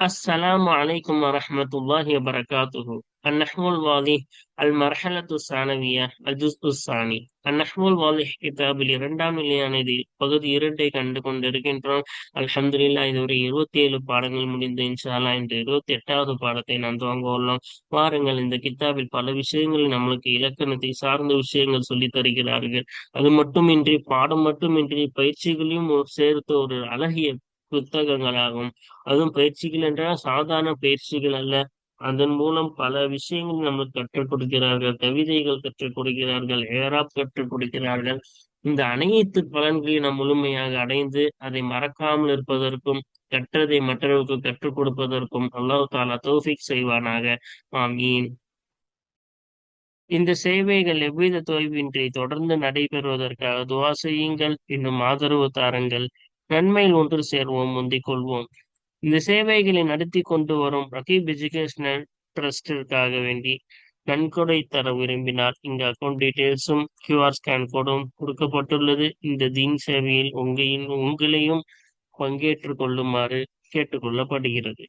السلام عليكم ورحمة الله وبركاته النحو الواضح المرحلة الثانوية الجزء الثاني النحو الواضح கிதாபில் இரண்டாம் நிலையானது பகுதி இரண்டை கண்டு கொண்டிருக்கின்றோம் அல்ஹம்துலில்லாஹ் இதுவரை இருபத்தி ஏழு பாடங்கள் முடிந்து இன்ஷால்லா இன்று இருபத்தி எட்டாவது பாடத்தை நாம் துவங்க உள்ளோம் வாருங்கள் இந்த கிதாபில் பல விஷயங்கள் நம்மளுக்கு இலக்கணத்தை சார்ந்த விஷயங்கள் சொல்லித் தருகிறார்கள் அது மட்டுமின்றி பாடம் மட்டுமின்றி பயிற்சிகளையும் சேர்த்து ஒரு அழகிய புத்தகங்களாகும். அதுவும் பயிற்சிகள் என்றால் சாதாரண பயிற்சிகள் அல்ல. அதன் மூலம் பல விஷயங்கள் நம்மளுக்கு கற்றுக் கொடுக்கிறார்கள். கவிதைகள் கற்றுக் கொடுக்கிறார்கள். ஏராப் கற்றுக் கொடுக்கிறார்கள். இந்த அனைத்து பலன்களையும் நாம் முழுமையாக அடைந்து அதை மறக்காமல் இருப்பதற்கும் கற்றதை மற்றவர்களுக்கு கற்றுக் கொடுப்பதற்கும் அல்லாஹ் தாலா தௌஃபிக் செய்வானாக. ஆமீன். இந்த சேவைகள் எவ்வித தொய்வின்றி தொடர்ந்து நடைபெறுவதற்காக துவா செய்யுங்கள். இன்னும் ஆதரவு தாருங்கள். நன்மையில் ஒன்று சேர்வோம் முந்திக் கொள்வோம். இந்த சேவைகளை நடத்தி கொண்டு வரும் ரகீப் எஜுகேஷனல் ட்ரஸ்டிற்காக வேண்டி நன்கொடை தர விரும்பினால் இந்த அக்கௌண்ட் டீட்டெயில்ஸும் கியூஆர் ஸ்கேன் கோடும் கொடுக்கப்பட்டுள்ளது. இந்த தீன் சேவையில் உங்களின் உங்களையும் பங்கேற்று கொள்ளுமாறு கேட்டுக்கொள்ளப்படுகிறது.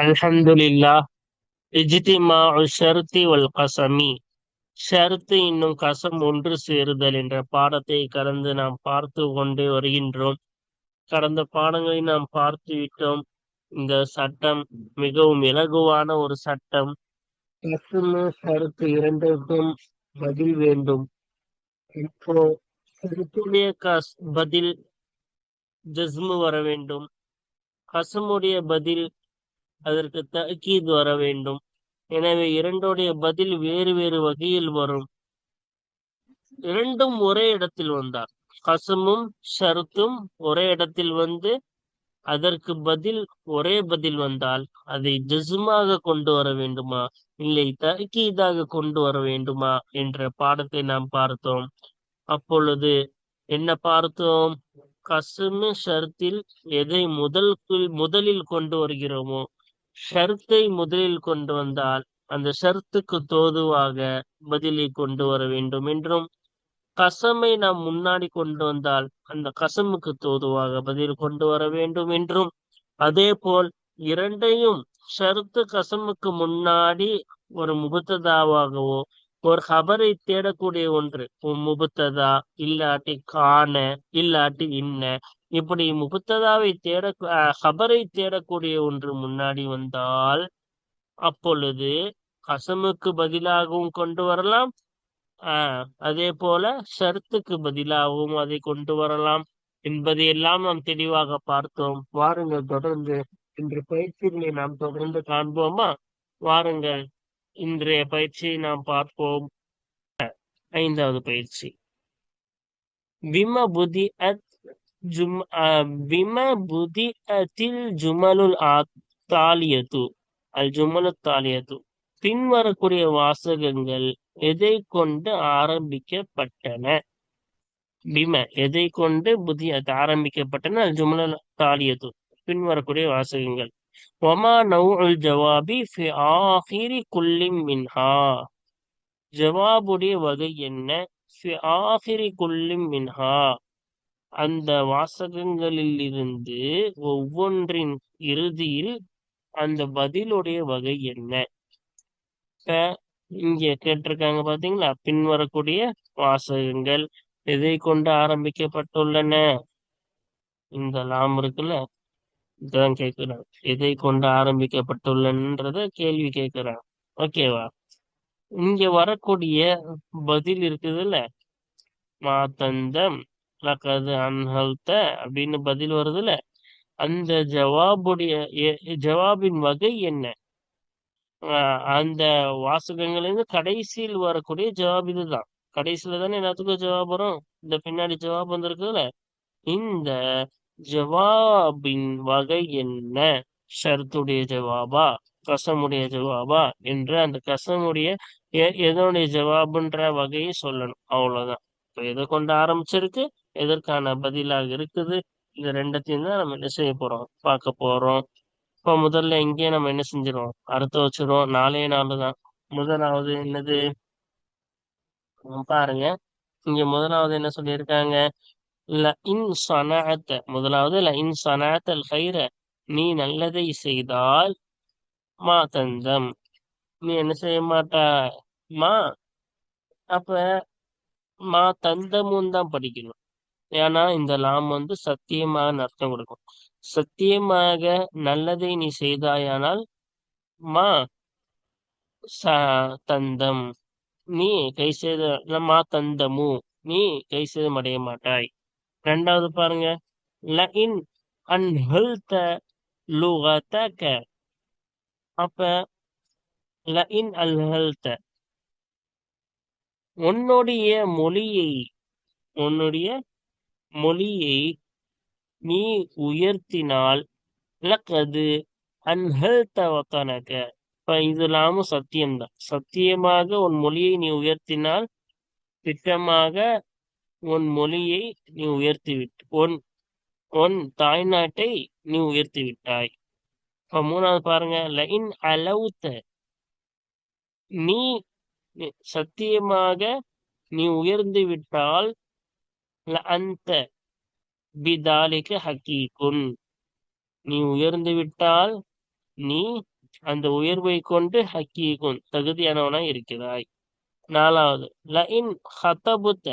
அல்ஹம்துலில்லா இஜ்திமா ஷர்தி வல் கசமி. ஷருத்து இன்னும் கசம் ஒன்று சேருதல் என்ற பாடத்தை கலந்து நாம் பார்த்து கொண்டே வருகின்றோம். கடந்த பாடங்களை நாம் பார்த்து விட்டோம். இந்த சட்டம் மிகவும் இலகுவான ஒரு சட்டம். கசுமு சருத்து இரண்டுக்கும் பதில் வேண்டும். இப்போ சருத்துடைய கஸ் பதில் ஜஸ்மு வர வேண்டும். கசமுடைய பதில் அதற்கு தக்கீது வர வேண்டும். எனவே இரண்டுடைய பதில் வேறு வேறு வகையில் வரும். இரண்டும் ஒரே இடத்தில் வந்தார். கசமும் ஷருத்தும் ஒரே இடத்தில் வந்து அதற்கு பதில் ஒரே பதில் வந்தால் அதை ஜசுமாக கொண்டு வர வேண்டுமா? இல்லை தக்கீதாக கொண்டு வர வேண்டுமா? என்ற பாடத்தை நாம் பார்த்தோம். அப்பொழுது என்ன பார்த்தோம்? கசுமு ஷர்த்தில் எதை முதல் முதலில் கொண்டு வருகிறோமோ ஷர்த்தை முதலில் கொண்டு வந்தால் அந்த ஷர்த்துக்கு தோதுவாக பதிலை கொண்டு வர வேண்டும் என்றும் கசமை நாம் முன்னாடி கொண்டு வந்தால் அந்த கசமுக்கு தோதுவாக பதில் கொண்டு வர வேண்டும் என்றும் அதே போல் இரண்டையும் ஷருத்து கசமுக்கு முன்னாடி ஒரு முபத்ததாவாகவோ ஒரு ஹபரை தேடக்கூடிய ஒன்று முபத்ததா இல்லாட்டி காண இல்லாட்டி இன்ன இப்படி முபுத்ததாவை தேட ஹபரை தேடக்கூடிய ஒன்று முன்னாடி வந்தால் அப்பொழுது கசமுக்கு பதிலாகவும் கொண்டு வரலாம். ஆஹ் அதே போல ஷர்த்துக்கு பதிலாகவும் அதை கொண்டு வரலாம் என்பதையெல்லாம் நாம் தெளிவாக பார்த்தோம். வாருங்கள் தொடர்ந்து இன்று பயிற்சிகளை நாம் தொடர்ந்து காண்போமா? வாருங்கள் இன்றைய பயிற்சியை நாம் பார்ப்போம். ஐந்தாவது பயிற்சி. விம புதி அத் ஜும் விம புதி அத்தில் ஜுமலுல் தாலியத்து அல் ஜுமலு தாலியத்து. பின்வரக்கூடிய வாசகங்கள் எதை கொண்டு ஆரம்பிக்கப்பட்டன? பிம எதை கொண்டு புதிய ஆரம்பிக்கப்பட்டன? அல் ஜுமலு தாலியத்து பின்வரக்கூடிய வாசகங்கள். ஒமா நவுல் ஜவாபி ஃபி ஆஹிரி குல்லிம் மின்ஹா. ஜவாபுடைய வகை என்ன? ஃபி ஆஹிரி குல்லிம் மின்ஹா. அந்த வாசகங்களில் இருந்து ஒவ்வொன்றின் இறுதியில் அந்த பதிலுடைய வகை என்ன? இங்க கேட்டிருக்காங்க பாத்தீங்களா பின்வரக்கூடிய வாசகங்கள் எதை கொண்டு ஆரம்பிக்கப்பட்டுள்ளன? இந்த லாம் இருக்குல்ல? இதுதான் கேட்கிறான் எதை கொண்டு ஆரம்பிக்கப்பட்டுள்ளன்றத கேள்வி கேட்கிறான் ஓகேவா? இங்க வரக்கூடிய பதில் இருக்குதுல்ல? மாத்தந்தம் லக்கது அன்ஹல்த அப்படின்னு பதில் வருதுல. அந்த ஜவாபுடைய ஜவாபின் வகை என்ன? அந்த வாசகங்கள்ல கடைசியில் வரக்கூடிய ஜவாப் இதுதான். கடைசியில தானே எல்லாத்துக்கும் ஜவாப் வரும். இந்த பின்னாடி ஜவாப் வந்திருக்குல்ல இந்த ஜவாபின் வகை என்ன? ஷர்த்துடைய ஜவாபா கசமுடைய ஜவாபா என்று அந்த கசமுடைய எதனுடைய ஜவாபுன்ற வகையை சொல்லணும். அவ்வளவுதான். இப்ப எதை கொண்டு ஆரம்பிச்சிருக்கு? எதற்கான பதிலாக இருக்குது? இந்த ரெண்டத்தையும் தான் நம்ம என்ன செய்ய போறோம்? பார்க்க போறோம். இப்போ முதல்ல இங்கே நம்ம என்ன செஞ்சிருவோம்? அறுத்து வச்சிருவோம். நாலே நாலு தான். முதலாவது என்னது? பாருங்க. இங்க முதலாவது என்ன சொல்லியிருக்காங்க? ல இன் சனாத்த முதலாவது ல இன் சனாத்தல் ஹைர நீ நல்லதை செய்தால் மா தந்தம். நீ என்ன செய்ய மாட்டாய் மா. அப்ப மா தந்தமும் தான் படிக்கணும். ஏன்னா இந்த லாம் வந்து சத்தியமாக அர்த்தம் கொடுக்கும். சத்தியமாக நல்லதை நீ செய்தாயானால் மா ச தந்தம். நீ கை செய்த மா தந்தமு. நீ கை செய்தம் அடைய மாட்டாய். ரெண்டாவது பாருங்க. லஇன் அன்ஹல்த லுகதக. அப்ப லஇன் அல்ஹல்த உன்னுடைய மொழியை உன்னுடைய மொழியை நீ உயர்த்தினால் லக்கது அன்ஹல்த வத்தனக இப்ப இதெல்லாமும் சத்தியம்தான். சத்தியமாக உன் மொழியை நீ உயர்த்தினால் திட்டமாக உன் மொழியை நீ உயர்த்தி விட்டு உன் உன் தாய்நாட்டை நீ உயர்த்தி விட்டாய் இப்ப மூணாவது பாருங்க. லைன் அளவுத்த. நீ சத்தியமாக நீ உயர்ந்து விட்டால் அந்த பிதாலிக்கு ஹக்கீக்குன் நீ உயர்ந்து விட்டால் நீ அந்த உயர்வை கொண்டு ஹக்கீகுன் தகுதியானவனாய் இருக்கிறாய். நாலாவது லஇன் ஹதபுத்த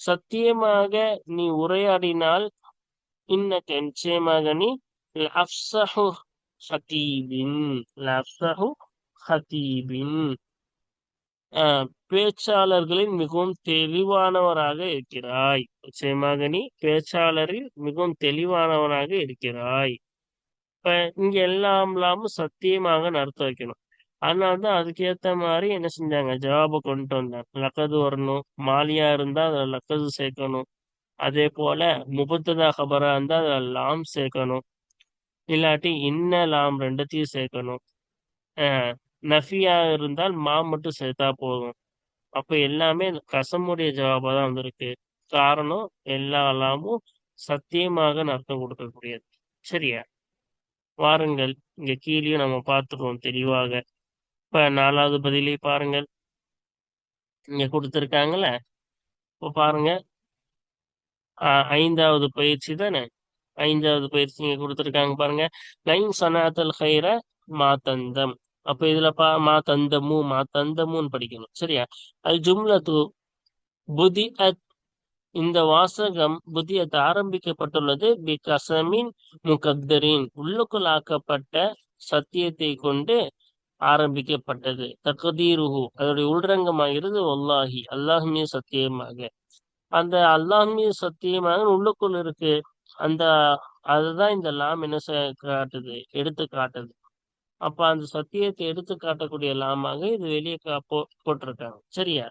சத்தியமாக நீ உரையாடினால் இன்னக்க நிச்சயமாக நீ லஃப்சஹு ஹதீபின் லஃப்சஹு ஹதீபின் பேச்சாளர்களில் மிகவும் தெளிவானவராக இருக்கிறாய். நிச்சயமாக நீ பேச்சாளரில் மிகவும் தெளிவானவனாக இருக்கிறாய். இப்ப இங்க எல்லாம் இல்லாமல் சத்தியமாக நடத்த வைக்கணும். அதனால தான் அதுக்கேத்த மாதிரி என்ன செஞ்சாங்க? ஜவாபை கொண்டு வந்தாங்க. லக்கது வரணும். மாலியா இருந்தா அதுல லக்கது சேர்க்கணும். அதே போல முபத்ததா ஹபரா இருந்தா அதுல லாம் சேர்க்கணும். இல்லாட்டி இன்ன லாம் ரெண்டுத்தையும் சேர்க்கணும். நஃபியா இருந்தால் மா மட்டும் சேர்த்தா போதும். அப்ப எல்லாமே கசமுடைய ஜவாபா தான் வந்திருக்கு. காரணம் எல்லாமும் சத்தியமாக அர்த்தம் கொடுக்கக்கூடியது. சரியா? வாருங்கள் இங்க கீழே நம்ம பார்த்துருவோம் தெளிவாக. இப்ப நாலாவது பதிலே பாருங்கள். இங்க கொடுத்துருக்காங்கல்ல? இப்போ பாருங்க. ஐந்தாவது பயிற்சி தானே? ஐந்தாவது பயிற்சி இங்க கொடுத்துருக்காங்க பாருங்க. லைன் சனாத்தல் ஹைர மாத்தந்தம். அப்ப இதுல பா மா தந்தமு மா தந்தமுன்னு படிக்கணும். சரியா? அது ஜும்லத்து புதி அத் இந்த வாசகம் புதியத் ஆரம்பிக்கப்பட்டுள்ளது. பி கசமின் முகத்தரின் உள்ளுக்குள் ஆக்கப்பட்ட சத்தியத்தை கொண்டு ஆரம்பிக்கப்பட்டது. தகதீருஹு அதனுடைய உள்ரங்கமாகிறது ஒல்லாஹி அல்லாஹ் மீது சத்தியமாக. அந்த அல்லாஹ் மீது சத்தியமாக உள்ளுக்குள் இருக்கு. அந்த அதுதான் இந்த லாம் என்ன காட்டுது எடுத்து காட்டுது அப்ப அந்த சத்தியத்தை எடுத்து காட்டக்கூடிய லாமாக இது வெளியே போ போட்டிருக்காங்க. சரியா?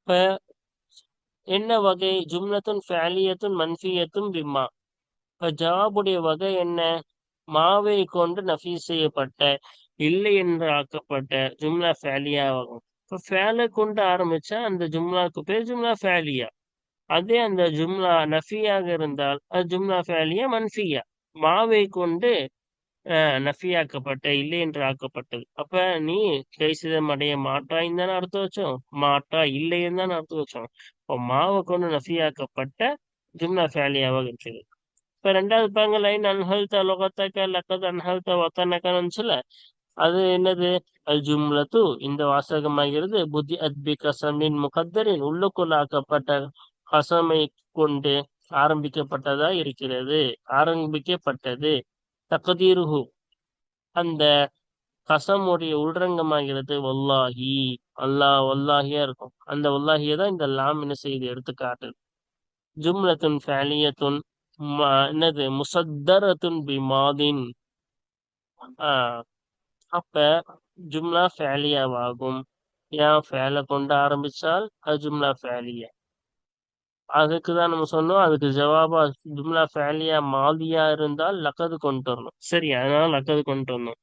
இப்ப என்ன வகை? ஜும்னத்தும் ஃபேலியத்தும் மன்ஃபியத்தும் பிம்மா. இப்ப ஜவாபுடைய வகை என்ன? மாவை கொண்டு நஃபீ செய்யப்பட்ட இல்லை என்று ஆக்கப்பட்ட ஜும்லா ஃபேலியாவாகும் இப்போ ஃபேலை கொண்டு ஆரம்பிச்சா அந்த ஜும்லாக்கு பேர் ஜும்லா ஃபேலியா. அதே அந்த ஜும்லா நஃபியாக இருந்தால் அது ஜும்லா ஃபேலியா மன்ஃபியா. மாவை கொண்டு நஃபியாக்கப்பட்ட இல்லை என்று ஆக்கப்பட்டது. அப்ப நீ கைசிதம் அடைய மாட்டாயின்னு தானே அர்த்தம் வச்சோம்? மாட்டா இல்லைன்னு தானே அர்த்தம் வச்சோம்? இப்போ மாவை கொண்டு நஃபியாக்கப்பட்ட ஜும்னா ஃபேலியாவாக இருக்குது இப்ப ரெண்டாவது பாருங்க லைன் அன்ஹல்த லொகத்தக்க லக்கத் அன்ஹல்த ஒத்தனக்கன்னு சொல்ல அது என்னது? அல் ஜும்லத்து இந்த வாசகமாகிறது புத்தி அத்பி கசமின் முகத்தரின் உள்ளுக்குள்ளாக்கப்பட்ட கசமை கொண்டு ஆரம்பிக்கப்பட்டதா இருக்கிறது? ஆரம்பிக்கப்பட்டது. தகதீருஹு. அந்த கசமுடைய உள்ரங்கமாகிறது வல்லாஹி. அல்லாஹ் வல்லாஹியா இருக்கும். அந்த வல்லாஹியை தான் இந்த லாம் என்ன செய்து எடுத்துக்காட்டுது. ஜும்லத்துன் ஃபேலியத்துன் என்னது முசத்தரத்துன் பிமாதின். அப்ப ஜும்லா ஃபேலியாவாகும். ஏன்? ஃபேலை கொண்டு ஆரம்பிச்சால் அது ஜும்லா ஃபேலியா. அதுக்கு தான் நம்ம சொன்னோம். அதுக்கு ஜவாபா ஜும்லா ஃபேலியா மாதியா இருந்தால் லக்கது கொண்டு வரணும். சரி அதனால லக்கது கொண்டு வரணும்.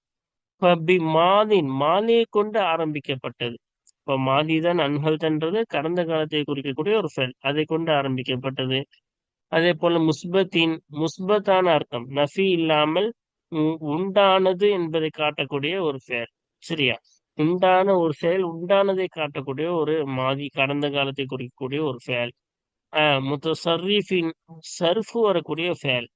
இப்போ பி மாதின் மாலியை கொண்டு ஆரம்பிக்கப்பட்டது. இப்போ மாதி தான் அன்ஹல்தன்றது கடந்த காலத்தை குறிக்கக்கூடிய ஒரு ஃபெல். அதை கொண்டு ஆரம்பிக்கப்பட்டது. அதே போல முஸ்பத்தின் முஸ்பத்தான அர்த்தம் நஃபி இல்லாமல் உண்டானது என்பதை காட்டக்கூடிய ஒரு ஃபேர் சரியா? உண்டான ஒரு செயல் உண்டானதை காட்டக்கூடிய ஒரு மாதி கடந்த காலத்தை குறிக்கக்கூடிய ஒரு ஃபேல். முத்தசர்ரிஃபின் சர்ஃபு வரக்கூடிய ஃபேல்.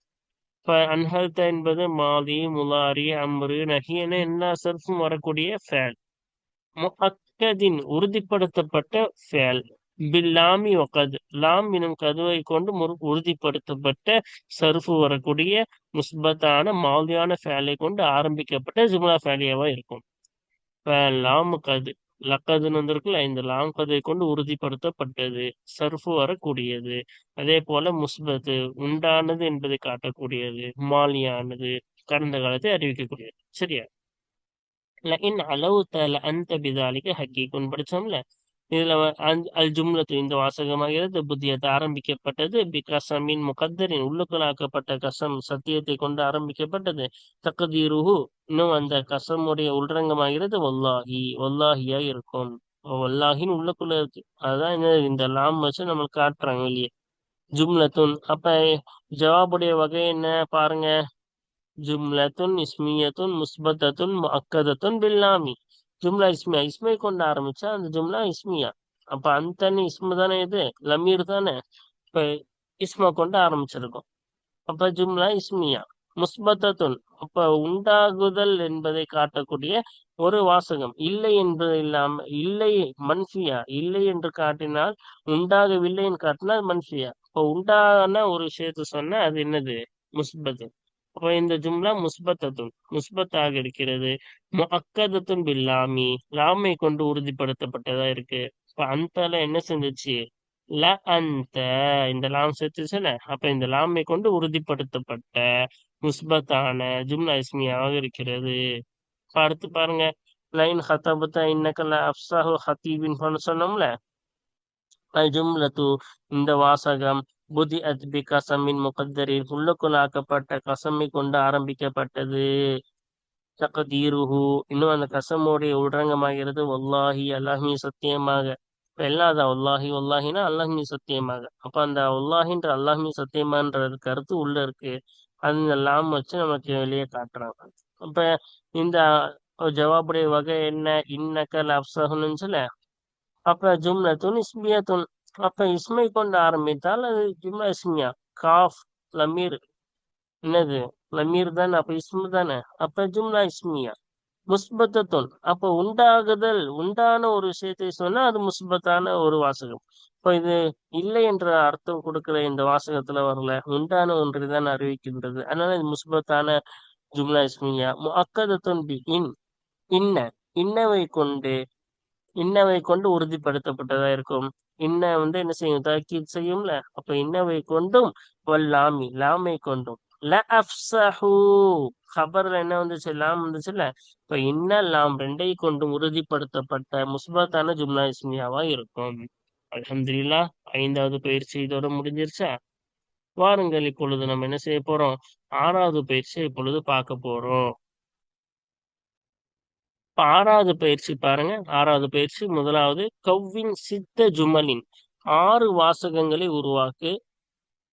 இப்போ அன்ஹர்த என்பது மாதி முலாரி அம்ரு நஹி என எல்லா சர்ஃபும் வரக்கூடிய ஃபேல். முஹக்கதின் உறுதிப்படுத்தப்பட்ட ஃபேல். பில்லாமி வகத் லாம் எனும் கதுவை கொண்டு முறு உறுதிப்படுத்தப்பட்ட சர்ஃபு வரக்கூடிய முஸ்பத்தான மாதியான ஃபேலை கொண்டு ஆரம்பிக்கப்பட்ட ஜும்லா ஃபேலியாவாக இருக்கும். இப்போ லாம் கது லக்கதுன்னு வந்திருக்குல்ல இந்த லாம் கதை கொண்டு உறுதிப்படுத்தப்பட்டது சர்ஃபு வரக்கூடியது. அதே போல முஸ்பத்து உண்டானது என்பதை காட்டக்கூடியது மாலியானது கடந்த காலத்தை அறிவிக்கக்கூடியது. சரியா? லஇன் தல அந்த பிதாலிக்கு ஹக்கீக்குன்னு படிச்சோம்ல இதுல அல் அல் ஜும்லத்து இந்த வாசகமாகிறது. புத்தியத்தை ஆரம்பிக்கப்பட்டது. பி கசமின் முகத்தரின் உள்ளுக்குள்ளாக்கப்பட்ட கசம் சத்தியத்தை கொண்டு ஆரம்பிக்கப்பட்டது. தக்கதீருஹு இன்னும் அந்த கசமுடைய உள்ரங்கமாகிறது. வல்லாஹி வல்லாஹியா இருக்கும். ஒல்லாஹின்னு உள்ளுக்குள்ள இருக்கு. அதான் என்ன இந்த லாம் வச்சு நம்மளுக்கு காட்டுறாங்க வெளியே. ஜும்லத்துன் அப்ப ஜவாபுடைய வகை என்ன? பாருங்க. ஜும்லத்துன் இஸ்மியத்துன் முஸ்பத்தத்துன் அக்கதத்துன் பில்லாமி. ஜும்லா இஸ்மியா இஸ்மை கொண்டு ஆரம்பிச்சா அந்த ஜும்லா இஸ்மியா. அப்ப அந்த இஸ்மு தானே இது? லமீர் தானே? இப்ப இஸ்மா கொண்டு ஆரம்பிச்சிருக்கோம். அப்ப ஜும்லா இஸ்மியா முஸ்பத்தத்துன். அப்ப உண்டாகுதல் என்பதை காட்டக்கூடிய ஒரு வாசகம். இல்லை என்பது இல்லாம இல்லை மன்ஃபியா இல்லை என்று காட்டினால் உண்டாகவில்லை என்று காட்டினால் மன்ஃபியா. இப்போ உண்டான ஒரு விஷயத்த சொன்னா அது என்னது? முஸ்பத்து. அப்ப இந்த ஜும்லா முஸ்பத்தத்துன் முஸ்பத்தாக இருக்கிறது. முஅக்கதத்துன் பில்லாமி லாமை கொண்டு உறுதிப்படுத்தப்பட்டதா இருக்கு. இப்ப அந்தல என்ன செஞ்சுச்சு? ல அந்த இந்த லாம் சேர்த்துச்சுல அப்ப இந்த லாமை கொண்டு உறுதிப்படுத்தப்பட்ட முஸ்பத்தான ஜும்லா இஸ்மியாக இருக்கிறது. இப்ப அடுத்து பாருங்க. லைன் ஹத்தபத்த இன்னக்கல அப்சாஹு ஹத்தீபின் சொன்னோம்ல. ஜும்லத்து இந்த வாசகம் புதி அத்பி கசமின் முகத்தரில் உள்ளுக்குள்ளாக்கப்பட்ட கசமை கொண்டு ஆரம்பிக்கப்பட்டது. தகதீருஹு. இன்னும் அந்த கசமுடைய உடரங்கமாகிறது ஒல்லாஹி அல்லாஹி சத்தியமாக. இப்ப எல்லாம் அதான் ஒல்லாஹி ஒல்லாஹினா அல்லாஹி சத்தியமாக. அப்ப அந்த ஒல்லாஹின்ற அல்லாஹி சத்தியமான்ற கருத்து உள்ள இருக்கு. அந்த லாம் வச்சு நமக்கு வெளியே காட்டுறாங்க. அப்ப இந்த ஜவாபுடைய வகை என்ன? இன்னக்கல் அப்சகுன்னு சொல்ல. அப்ப ஜும்லத்துன் இஸ்மியத்துன் அப்ப இஸ்மை கொண்டு ஆரம்பித்தால் அது ஜும்லா இஸ்மியா காஃப் லமீர். என்னது? லமீர் தானே அப்ப இஸ்மு தானே? அப்ப ஜும்லா இஸ்மியா முஸ்பத்தத்துன் அப்ப உண்டாகுதல் உண்டான ஒரு விஷயத்தை சொன்னா அது முஸ்பத்தான ஒரு வாசகம். இப்ப இது இல்லை என்ற அர்த்தம் கொடுக்கிற இந்த வாசகத்துல வரல. உண்டான ஒன்று தான் அறிவிக்கின்றது. அதனால இது முஸ்பத்தான ஜும்லா இஸ்மியா முஅக்கதத்துன் பி இன். இன்ன. இன்னவை கொண்டு இன்னவை கொண்டு உறுதிப்படுத்தப்பட்டதா இருக்கும். இன்ன வந்து என்ன செய்யும்? தாக்கீத் செய்யும்ல? அப்ப இன்னவை கொண்டும் வல்லாமி லாமை கொண்டும். ல ஹபர்ல என்ன வந்துச்சு? லாம் வந்துச்சுல்ல இப்ப இன்ன லாம் ரெண்டை கொண்டும் உறுதிப்படுத்தப்பட்ட முஸ்பத்தான ஜும்லா இஸ்மியாவா இருக்கும். அலமதுல்லா ஐந்தாவது பயிற்சி இதோட முடிஞ்சிருச்சா? வாருங்கள் இப்பொழுது நம்ம என்ன செய்ய போறோம்? ஆறாவது பயிற்சி இப்பொழுது பார்க்க போறோம். இப்ப ஆறாவது பயிற்சி பாருங்க. ஆறாவது பயிற்சி. முதலாவது கவ்வின் சித்த ஜுமலின். ஆறு வாசகங்களை உருவாக்கு.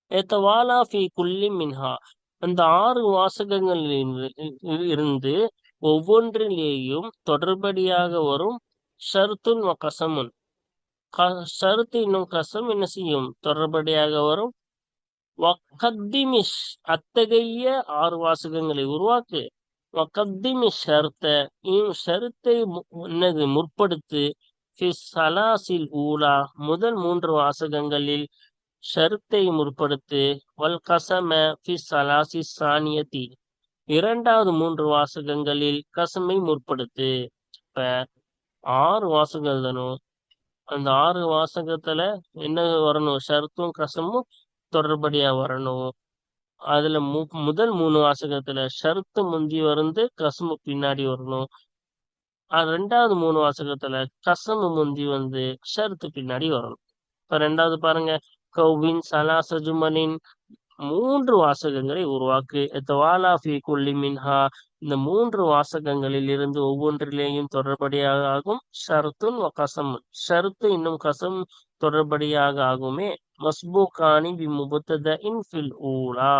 எத்தவாலா ஃபி குல்லி மின்ஹா. அந்த ஆறு வாசகங்களில் இருந்து ஒவ்வொன்றிலேயும் தொடர்படியாக வரும் ஷருத்துன் கசமுன். க- இன்னும் கசம் என்ன செய்யும்? தொடர்படியாக வரும். வக்கத்திமிஷ் அத்தகைய ஆறு வாசகங்களை உருவாக்கு. வக்கத்திமி ஷர்த்த இம் ஷருத்தை என்னது முற்படுத்து சலாசில் ஊலா முதல் மூன்று வாசகங்களில் ஷருத்தை முற்படுத்து வல் கசம ஃபி சலாசி சானியத்தி இரண்டாவது மூன்று வாசகங்களில் கசமை முற்படுத்து. இப்ப ஆறு வாசகங்கள் தானும் அந்த ஆறு வாசகத்துல என்ன வரணும்? ஷர்த்தும் கசமும் தொடர்படியா வரணும். அதுல மு முதல் மூணு வாசகத்துல ஷர்த்து முந்தி வந்து கசுமு பின்னாடி வரணும். ரெண்டாவது மூணு வாசகத்துல கசமு முந்தி வந்து ஷர்த்து பின்னாடி வரணும். இப்ப ரெண்டாவது பாருங்க. கௌவின் சலாச ஜுமலின் மூன்று வாசகங்களை உருவாக்கு. எத்தவாலா ஃபி குல்லி மின்ஹா? இந்த மூன்று வாசகங்களில் இருந்து ஒவ்வொன்றிலேயும் தொடர்படியாக ஆகும் ஷர்த்துன் கசம். ஷர்த்து இன்னும் கசம் தொடர்படியாக ஆகுமே மஸ்பூகானி பி முபத்தத இன் ஃபில் ஊலா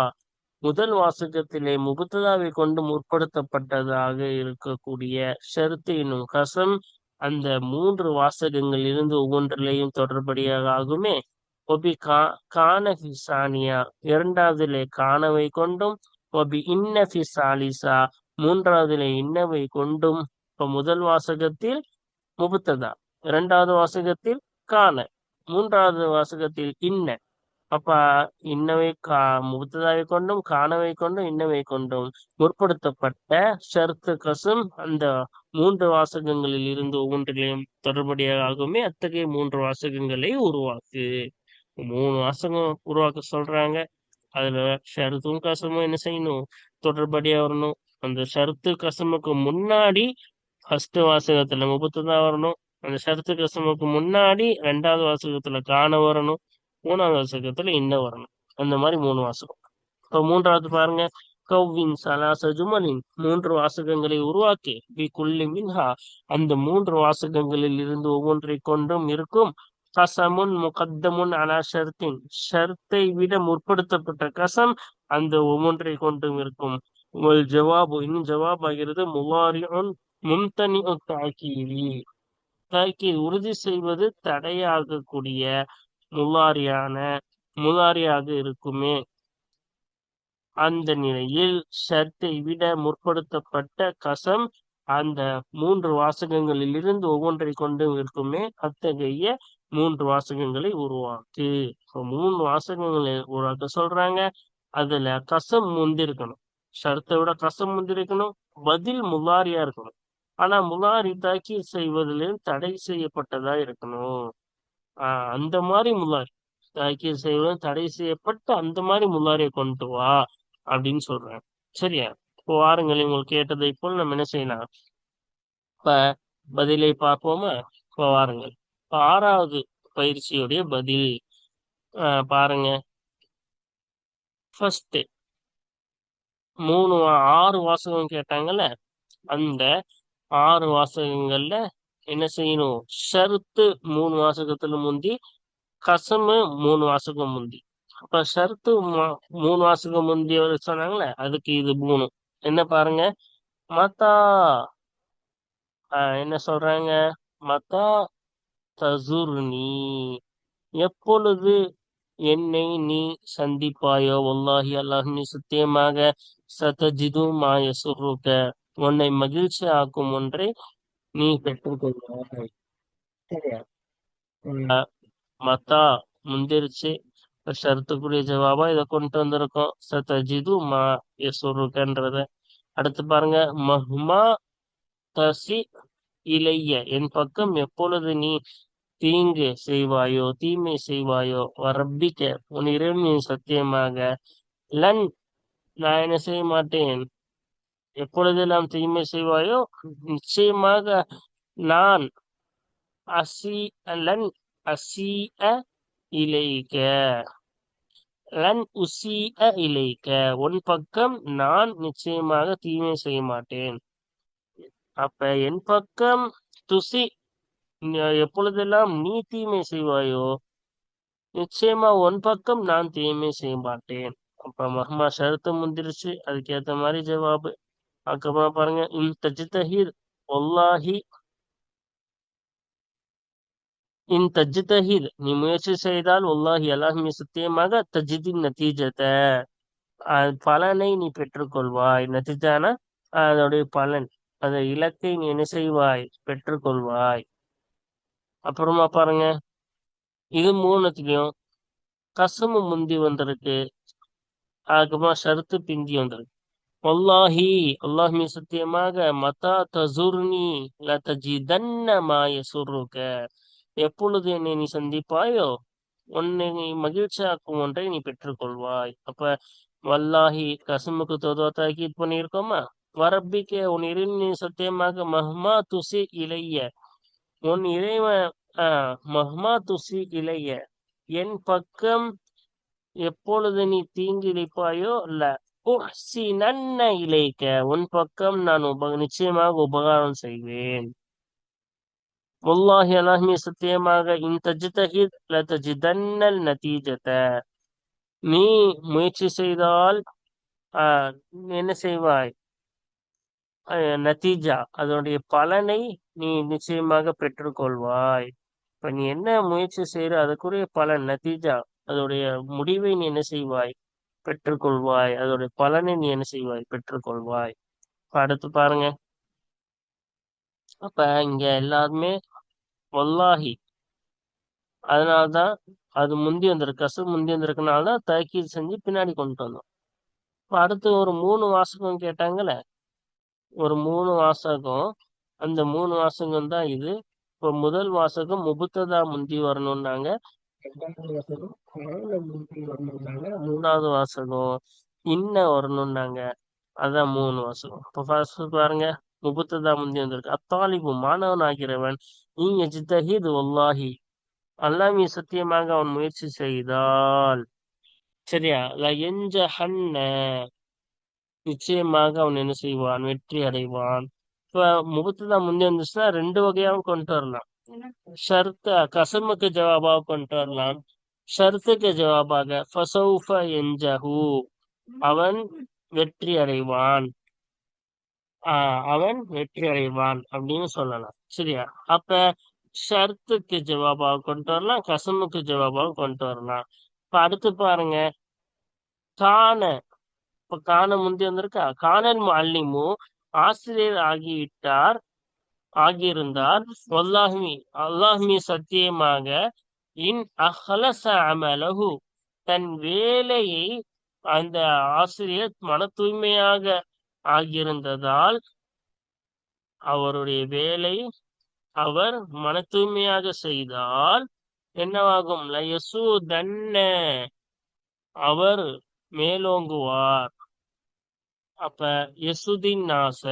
முதல் வாசகத்திலே முபத்ததாவை கொண்டு முற்படுத்தப்பட்டதாக இருக்கக்கூடிய ஷருத்து என்னும் கசம் அந்த மூன்று வாசகங்களில் இருந்து ஒவ்வொன்றிலேயும் தொடர்படியாக ஆகுமே. ஒபி கா கானஃபிசானியா சானியா இரண்டாவதிலே கானவை கொண்டும் ஒபி இன்னஃபி சாலிசா மூன்றாவதுல இன்னவை கொண்டும். இப்போ முதல் வாசகத்தில் முபுத்ததா இரண்டாவது வாசகத்தில் காண மூன்றாவது வாசகத்தில் இன்ன. அப்ப இன்னவை கா முபுத்ததாவை கொண்டும் காணவை கொண்டும் இன்னவை கொண்டும். முற்படுத்தப்பட்ட ஷர்த்து கசும் அந்த மூன்று வாசகங்களில் இருந்து ஒவ்வொன்றிலையும் தொடர்புடையாகவுமே அத்தகைய மூன்று வாசகங்களை உருவாக்கு. மூணு வாசகம் உருவாக்க சொல்றாங்க. அதுல ஷருத்தும் கசமும் என்ன செய்யணும்? தொடர்படியா வரணும். அந்த ஷருத்து கசமுக்கு முன்னாடி ஃபர்ஸ்ட் வாசகத்துல முப்பத்ததா வரணும். அந்த சரத்து கசமுக்கு முன்னாடி ரெண்டாவது வாசகத்துல காண வரணும் மூணாவது வாசகத்துல இன்ன வரணும். அந்த மாதிரி மூணு வாசகம். இப்ப மூன்றாவது பாருங்க. கவ்வின் சலாச ஜுமலின் மூன்று வாசகங்களை உருவாக்கி பி குல்லி மின்ஹா. அந்த மூன்று வாசகங்களில் இருந்து ஒவ்வொன்றை கொண்டும் இருக்கும் கசமுன் முகத்தமுன் அலா ஷர்த்தின். ஷர்த்தை விட முற்படுத்தப்பட்ட கசம் அந்த ஒவ்வொன்றை கொண்டும் இருக்கும். உங்கள் ஜவாபு இன்னும் ஜவாப் ஆகிறது முவாரியுன் மும்தனி தாக்கீரி. தாக்கீர் உறுதி செய்வது தடையாகக்கூடிய முலாரியான முலாரியாக இருக்குமே. அந்த நிலையில் ஷர்த்தை விட முற்படுத்தப்பட்ட கசம் அந்த மூன்று வாசகங்களில் இருந்து ஒவ்வொன்றை கொண்டு இருக்குமே. அத்தகைய மூன்று வாசகங்களை உருவாக்கு. மூணு வாசகங்களை உருவாக்க சொல்றாங்க. அதுல கசம் முந்திருக்கணும். ஷர்த்தை விட கசம் முந்திருக்கணும். பதில் முலாரியா இருக்கணும். ஆனா முலாரி தாக்கீர் செய்வதிலும் தடை செய்யப்பட்டதா இருக்கணும். ஆஹ் அந்த மாதிரி முலாரி தாக்கீர் செய்வது தடை செய்யப்பட்டு அந்த மாதிரி முலாரியை கொண்டு வா அப்படின்னு சொல்றேன். சரியா? இப்போ வாருங்கள் உங்களுக்கு கேட்டதை போல் நம்ம என்ன செய்யலாம்? இப்ப பதிலை பார்ப்போமா? இப்போ வாருங்கள். இப்போ ஆறாவது பயிற்சியுடைய பதில். பாருங்க. ஃபர்ஸ்ட் மூணு ஆறு வாசகம் கேட்டாங்கல்ல? அந்த ஆறு வாசகங்கள்ல என்ன செய்யணும்? ஷருத்து மூணு வாசகத்துல முந்தி கசமு மூணு வாசகம் முந்தி. அப்ப ஷருத்து மூணு வாசகம் முந்தி சொன்னாங்களே அதுக்கு இது மூணு. என்ன பாருங்க. மத்தா என்ன சொல்றாங்க? மத்தா தசுர்னி எப்பொழுது என்னை நீ சந்திப்பாயோ? ஒல்லாஹி அல்லாஹ் நீ சத்தியமாக சதஜிது மாய சுருக்க உன்னை மகிழ்ச்சி ஆக்கும் ஒன்றை நீ பெற்றுக்கொள்வாய். சரியா? முந்திருச்சு ஷரத்துக்குரிய ஜவாபா இதை கொண்டு வந்திருக்கோம். சதஜிது மா யசுருக்கன்றத. அடுத்து பாருங்க மஹ்மா தசி இளைய என் பக்கம் எப்பொழுது நீ தீங்கு செய்வாயோ தீமை செய்வாயோ வரப்பிக்க உன் இறைவனின் சத்தியமாக லன் நான் என்ன செய்ய மாட்டேன்? எப்பொழுதெல்லாம் தீமை செய்வாயோ நிச்சயமாக நான் அசி லன் அசிய இலைக்க லன் உசிஅ இலைக்க உன் பக்கம் நான் நிச்சயமாக தீமை செய்ய மாட்டேன். அப்ப என் பக்கம் துசி எப்பொழுதெல்லாம் நீ தீமை செய்வாயோ நிச்சயமா உன் பக்கம் நான் தீமை செய்ய மாட்டேன். அப்ப மஹ்மா ஷரத்து முந்திருச்சு. அதுக்கேத்த மாதிரி ஜவாபு. அதுக்கப்புறம் பாருங்க இன் தஜ்தஹித் ஒல்லாஹி இன் தஜ்தஹித் நீ முயற்சி செய்தால் ஒல்லாஹி அல்லாஹி சத்தியமாக தஜிதின் நத்தீஜத்தை பலனை நீ பெற்றுக்கொள்வாய் நத்திஜானா அதோடைய பலன் அந்த இலக்கை நீ என்ன செய்வாய் பெற்றுக்கொள்வாய் அப்புறமா பாருங்க இது மூணுத்துலயும் கசமு முந்தி வந்திருக்கு அதுக்கப்புறமா ஷருத்து பிந்தி வந்திருக்கு ஒல்லாஹி அல்லாஹ்மி சத்தியமாக மதா தசுர்னி லதஜிதன்ன மாய சுருக்க எப்பொழுது என்னை நீ சந்திப்பாயோ உன்னை நீ மகிழ்ச்சியாக்கும் ஒன்றை நீ பெற்றுக்கொள்வாய். அப்ப வல்லாஹி கசுமுக்கு தோதா தாக்கீத் பண்ணியிருக்கோமா? வரப்பிக்க உன் இறைவன் நீ சத்தியமாக மஹ்மா துசி இளைய உன் இறைவன் ஆஹ் மஹ்மா துசி இளைய என் பக்கம் எப்பொழுது நீ தீங்கிழிப்பாயோ இல்ல உஹ்சி நன்ன இலைக்க உன் பக்கம் நான் உப நிச்சயமாக உபகாரம் செய்வேன். முல்லாஹி அலாஹ்மி சத்தியமாக இந்த தஜ்தஹித் லதஜிதன்னல் நதீஜத. நீ முயற்சி செய்தால் ஆஹ் என்ன செய்வாய்? நத்தீஜா அதனுடைய பலனை நீ நிச்சயமாக பெற்றுக்கொள்வாய். இப்ப நீ என்ன முயற்சி செய்யற அதுக்குரிய பலன் நத்தீஜா அதோடைய முடிவை நீ என்ன செய்வாய்? பெற்றுக்கொள்வாய். அதோடைய பலனை நீ என்ன செய்வாய்? பெற்றுக்கொள்வாய். அடுத்து பாருங்க. அப்ப இங்க எல்லாருமே வல்லாஹி. அதனால்தான் அது முந்தி வந்திருக்கு. கசு முந்தி வந்திருக்கனால தான் செஞ்சு பின்னாடி கொண்டு வந்தோம். இப்ப அடுத்து ஒரு மூணு வாசகம் கேட்டாங்கல்ல? ஒரு மூணு வாசகம். அந்த மூணு வாசகம் தான் இது. இப்போ முதல் வாசகம் முபுத்ததா முந்தி வரணும்னாங்க. ரெண்டாவது வாசகம் கால முந்தி வரணும்னாங்க மூணாவது வாசகம் இன்ன வரணும்னாங்க. அதான் மூணு வாசகம். இப்போ ஃபர்ஸ்ட் பாருங்க முப்பத்ததா முந்தி வந்திருக்கு. அத்தாலிபு மாணவன் ஆகிறவன் நீங்க எஜ்தஹித் வல்லாஹி. அல்லாமி சத்தியமாக அவன் முயற்சி செய்தால். சரியா? எஞ்ச ஹன்ன நிச்சயமாக அவன் என்ன செய்வான்? வெற்றி அடைவான். இப்ப முகத்துதான் முந்தி வந்துச்சுன்னா ரெண்டு வகையாவும் கொண்டு வரலாம். ஷர்த் கசமுக்கு ஜவாபாக கொண்டு வரலாம் ஷர்த்துக்கு ஜவாபாக ஃபசௌஃப என்ஜஹு அவன் வெற்றி அடைவான் ஆஹ் அவன் வெற்றி அடைவான் அப்படின்னு சொல்லலாம் சரியா அப்ப ஷர்த்துக்கு ஜவாபாக கொண்டு வரலாம் கசமுக்கு ஜவாபாக கொண்டு வரலாம் இப்ப அடுத்து பாருங்க. கான இப்ப காண முந்தி வந்திருக்கா காணல் மல்லிமு ஆசிரியர் ஆகிவிட்டார் ஆகியிருந்தார் வல்லாஹ்மி அல்லாஹ்மி சத்தியமாக இன் அஹலச அமலகு தன் வேலையை அந்த ஆசிரியர் மன தூய்மையாக ஆகியிருந்ததால் அவருடைய வேலை அவர் மன தூய்மையாக செய்தால் என்னவாகும்? லயசு தன்ன அவர் மேலோங்குவார். அப்ப யசுதீன் நாச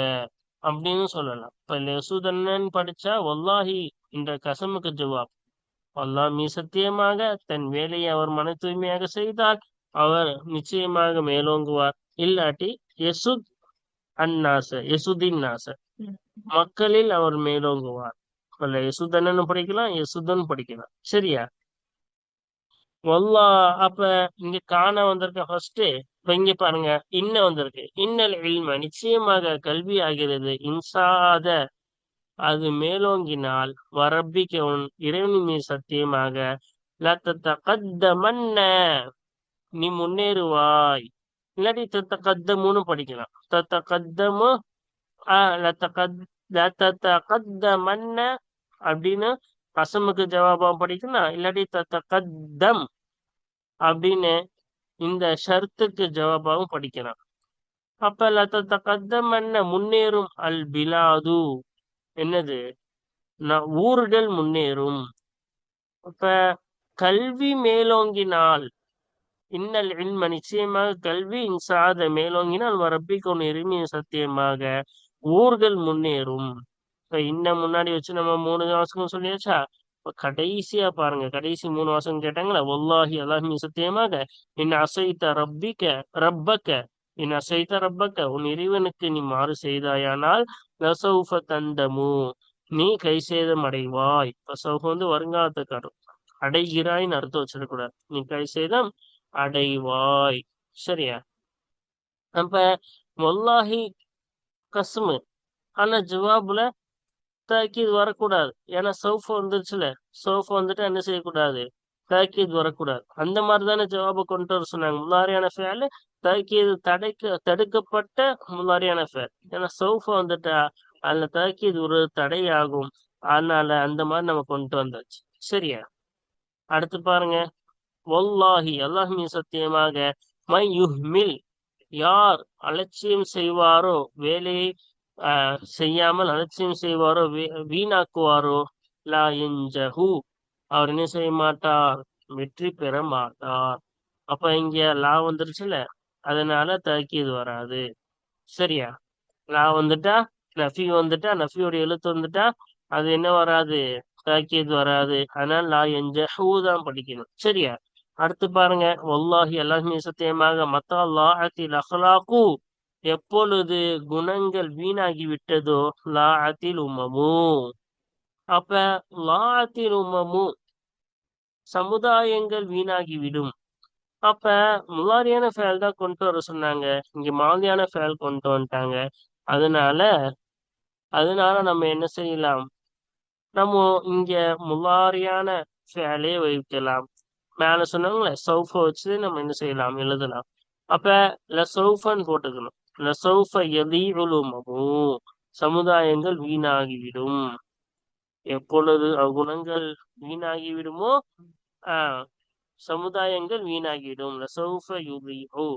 அப்படின்னு சொல்லலாம். இப்ப யசுதன்னன் படிச்சா வல்லாஹி என்ற கசமுக்கு ஜவாப். அல்லாஹ் மீ சத்தியமாக தன் வேலையை அவர் மன தூய்மையாக செய்தால் அவர் நிச்சயமாக மேலோங்குவார். இல்லாட்டி யசுத் அந்நாச யசுதீன் நாச. மக்களில் அவர் மேலோங்குவார். இல்ல யசுதன்னு படிக்கலாம் யசுதன் படிக்கலாம். சரியா? வல்லா அப்ப இங்க காண வந்திருக்க ஃபர்ஸ்ட் இங்க பாருங்க இன்ன வந்திருக்கு. இன்னல் இல்ம நிச்சயமாக கல்வி ஆகிறது இன்சாத அது மேலோங்கினால் வரப்பிக்க உன் இறைவனின் மீது சத்தியமாக லத்தத்தகத்தமன்ன நீ முன்னேறுவாய். இல்லாட்டி தத்த கத்தமுன்னு படிக்கலாம் தத்த கத்தமு மன்ன அப்படின்னு கசமுக்கு ஜவாபம் படிக்கலாம். இல்லாட்டி தத்த கத்தம் அப்படின்னு இந்த ஷர்த்துக்கு ஜவாபாவும் படிக்கலாம். அப்ப லத்த கத்தம் என்ன முன்னேறும் அல் பிலாது. என்னது? ஊர்கள் முன்னேறும். அப்ப கல்வி மேலோங்கினால் இன்னல் இன்ம நிச்சயமாக கல்வி இன்சாத மேலோங்கினால் வரப்பிக்கொண்டு இருமையும் சத்தியமாக ஊர்கள் முன்னேறும். இப்ப இன்ன முன்னாடி வச்சு நம்ம மூணு வாசகம் சொல்லியாச்சா? இப்ப கடைசியா பாருங்க கடைசி மூணு வருஷம் கேட்டாங்களா ஒல்லாஹி அல்லாஹி சத்தியமாக என் அசைத்த ரப்பிக்க ரப்பக்க என் அசைத்த ரப்பக்க உன் இறைவனுக்கு நீ மாறு செய்தாயானால் லசௌஃப தந்தமு நீ கை சேதம் அடைவாய். சௌஃப வந்து வருங்காலத்துக்கு அடைகிறாய்ன்னு அர்த்தம் வச்சிடக்கூடாது. நீ கை சேதம் அடைவாய். சரியா? அப்ப மொல்லாஹி கசுமு ஆனா ஜவாபுல தாக்கீது வரக்கூடாது. ஏன்னா சோஃபா வந்துருச்சுல. சௌஃப வந்துட்டு என்ன செய்யக்கூடாது? தாக்கீது வரக்கூடாது. அந்த மாதிரி தானே ஜவாபை கொண்டு வர சொன்னாங்க. முல்லாரியான ஃபேல் தாக்கீது தடைக்க தடுக்கப்பட்ட முல்லாரியான ஃபேல் ஏன்னா சோஃபா வந்துட்டா அதுல தாக்கீது ஒரு தடையாகும். அதனால அந்த மாதிரி நம்ம கொண்டு வந்தாச்சு. சரியா? அடுத்து பாருங்க. ஒல்லாஹி அல்லாஹ்மி சத்தியமாக மை யுஹ்மில் யார் அலட்சியம் செய்வாரோ வேலையை செய்யாமல் அலட்சியம் செய்வாரோ? வீணாக்குவாரோ? லா எஞ்சஹு அவர் என்ன செய்ய மாட்டார்? வெற்றி பெற மாட்டார். அப்ப இங்க லா வந்துருச்சுல அதனால தக்கீது வராது. சரியா? லா வந்துட்டா நஃபி வந்துட்டா நஃபியோட எழுத்து வந்துட்டா அது என்ன வராது? தாக்கியது வராது. அதனால லா எஞ்சஹூ தான் படிக்கணும். சரியா? அடுத்து பாருங்க. ஒல்லாஹி எல்லாருமே சத்தியமாக மத்தா லாஹத்தில் அஹ்லாக்கு எப்பொழுது குணங்கள் வீணாகி விட்டதோ லாத்தில் உமமு. அப்ப லாத்தில் உமமு சமுதாயங்கள் வீணாகிவிடும். அப்ப முலாரியான ஃபேல் தான் கொண்டு வர சொன்னாங்க. இங்க மாதியான ஃபேல் கொண்டு வந்துட்டாங்க. அதனால அதனால நம்ம என்ன செய்யலாம்? நம்ம இங்க முலாரியான ஃபேலே வைக்கலாம். மேல சொன்னாங்களே சௌஃபை வச்சு நம்ம என்ன செய்யலாம்? எழுதலாம். அப்ப லசௌஃபன் போட்டுக்கணும். லசௌஃப எதீஉலுமஹு சமுதாயங்கள் வீணாகிவிடும். எப்பொழுது அவ்குணங்கள் வீணாகிவிடுமோ ஆஹ் சமுதாயங்கள் வீணாகிவிடும். லசௌஃப யுதீஉ.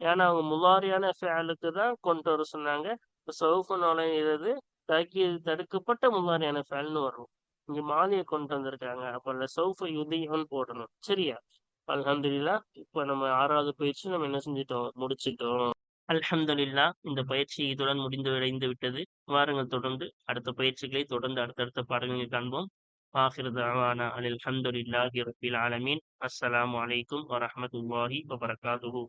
ஏன்னா அவங்க முலாரியான ஃபேலுக்கு தான் கொண்டு வர சொன்னாங்க. சௌஃப நுழையிறது தாக்கியது தடுக்கப்பட்ட முலாரியான ஃபேல்னு வரும். இங்க மாலியை கொண்டு வந்திருக்காங்க. அப்ப சௌஃப யுதீஉன்னு போடணும். சரியா? அல்ஹம்துலில்லா இப்ப நம்ம ஆறாவது பயிற்சி நம்ம என்ன செஞ்சிட்டோம்? முடிச்சிட்டோம். அல்ஹம்துலில்லா இந்த பயிற்சி இதுடன் முடிந்து விடைந்து விட்டது. வாருங்கள் தொடர்ந்து அடுத்த பயிற்சிகளை தொடர்ந்து அடுத்தடுத்த பாடங்களில் காண்போம். ஆஹிர் தவானா அனில் அல்ஹம்துலில்லாஹி ரப்பில் ஆலமீன். அஸ்ஸலாமு அலைக்கும் வரஹ்மத்துல்லாஹி வபரகாதுஹு.